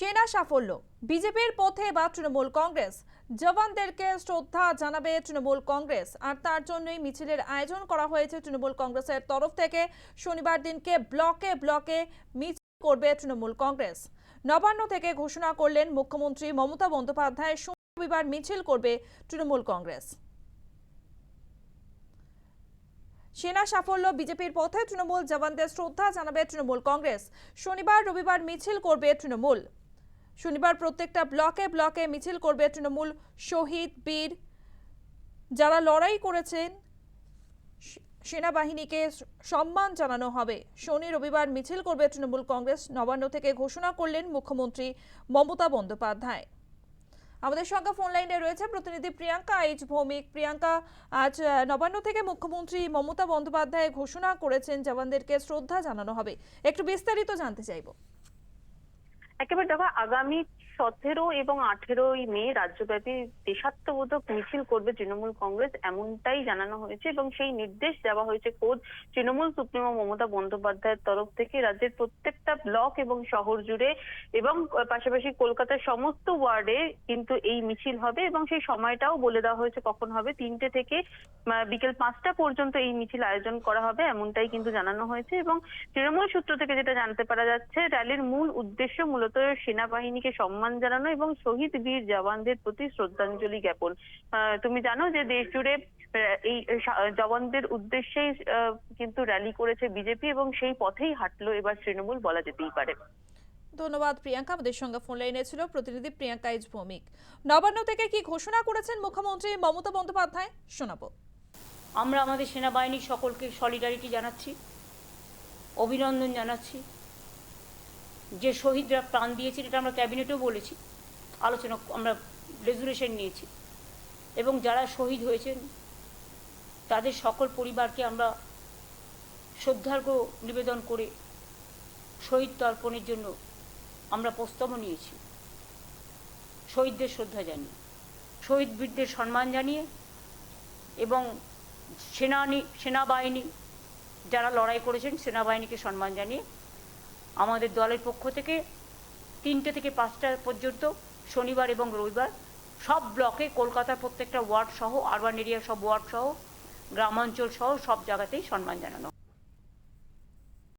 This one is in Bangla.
সেনা সাফল্য। বিজেপির পথে বা তৃণমূল কংগ্রেস। জওয়ানদেরকে শ্রদ্ধা জানাবে তৃণমূল কংগ্রেস। আর তার জন্যই মিছিলের আয়োজন করা হয়েছে তৃণমূল কংগ্রেসের তরফ থেকে। শনিবার দিনকে ব্লকে ব্লকে মিছিল করবে তৃণমূল কংগ্রেস। নবান্ন থেকে ঘোষণা করলেন মুখ্যমন্ত্রী মমতা বন্দ্যোপাধ্যায়। রবিবার মিছিল করবে তৃণমূল কংগ্রেস। সেনা সাফল্য, বিজেপির পথে তৃণমূল জওয়ানদের শ্রদ্ধা জানাবে তৃণমূল কংগ্রেস। শনিবার, রবিবার মিছিল করবে তৃণমূল। শনিবার প্রত্যেকটা ব্লকে ব্লকে মিছিল করবে তৃণমূল শহীদ বীর। যারা লড়াই করেছেন সেনাবাহিনীকে সম্মান জানানো হবে। শনি রবিবার মিছিল করবে তৃণমূল কংগ্রেস। নবান্ন থেকে ঘোষণা করলেন মুখ্যমন্ত্রী মমতা বন্দ্যোপাধ্যায়। আমাদের সঙ্গে ফোন লাইনে রয়েছে প্রতিনিধি প্রিয়াঙ্কা এইচ ভৌমিক। প্রিয়াঙ্কা, আজ নবান্ন থেকে মুখ্যমন্ত্রী মমতা বন্দ্যোপাধ্যায় ঘোষণা করেছেন, জওয়ানদেরকে শ্রদ্ধা জানানো হবে। একটু বিস্তারিত জানতে চাইব। একেবারে দেখো, আগামী সতেরো এবং আঠেরোই মে রাজ্যব্যাপী দেশাত্মবোধক মিছিল করবে তৃণমূল কংগ্রেস, এমনটাই জানানো হয়েছে এবং সেই নির্দেশ দেওয়া হয়েছে খোদ তৃণমূল সুপ্রিমো মমতা বন্দ্যোপাধ্যায়ের তরফ থেকে রাজ্যের প্রত্যেকটা ব্লক এবং শহর জুড়ে এবং পাশাপাশি কলকাতার সমস্ত ওয়ার্ডে কিন্তু এই মিছিল হবে এবং সেই সময়টাও বলে দেওয়া হয়েছে কখন হবে। তিনটে থেকে বিকেল পাঁচটা পর্যন্ত এই মিছিল আয়োজন করা হবে, এমনটাই কিন্তু জানানো হয়েছে এবং তৃণমূল সূত্র থেকে যেটা জানতে পারা যাচ্ছে, র্যালির মূল উদ্দেশ্য মূলত সেনাবাহিনীকে সম্মান জানানো এবং শহীদ বীর জওয়ানদের প্রতি শ্রদ্ধাঞ্জলি জ্ঞাপন। তুমি জানো যে দেশ জুড়ে এই জওয়ানদের উদ্দেশ্যেই আহ, কিন্তু র্যালি করেছে বিজেপি এবং সেই পথেই হাঁটলো এবার তৃণমূল বলা যেতেই পারে। ধন্যবাদ প্রিয়াঙ্কা আমাদের সঙ্গে ফোন লাইনে ছিল প্রতিনিধি প্রিয়াঙ্কা এইচ ভৌমিক। নবান্ন থেকে কি ঘোষণা করেছেন মুখ্যমন্ত্রী মমতা বন্দ্যোপাধ্যায়? শোনাবো। আমরা আমাদের সেনাবাহিনীর সকলকে সলিডারিটি জানাচ্ছি অভিনন্দন জানাচ্ছি। যে শহীদরা প্রাণ দিয়েছেন, এটা আমরা ক্যাবিনেটেও বলেছি। আলোচনা, আমরা রেজুলেশন নিয়েছি। এবং যারা শহীদ হয়েছেন, তাদের সকল পরিবারকে আমরা শ্রদ্ধার্ঘ নিবেদন করে শহীদ তর্পণের জন্য আমরা প্রস্তাবও নিয়েছি। শহীদদের শ্রদ্ধা জানিয়ে শহীদ বীরদের সম্মান জানিয়ে এবং সেনানি, সেনাবাহিনী যারা লড়াই করেছেন, সেনাবাহিনীকে সম্মান জানিয়ে আমাদের দলের পক্ষ থেকে তিনটে থেকে পাঁচটা পর্যন্ত শনিবার এবং রবিবার সব ব্লকে কলকাতার প্রত্যেকটা ওয়ার্ড সহ আরবান এরিয়া সব ওয়ার্ড সহ, গ্রামাঞ্চল সহ সব জায়গাতেই সম্মান জানানো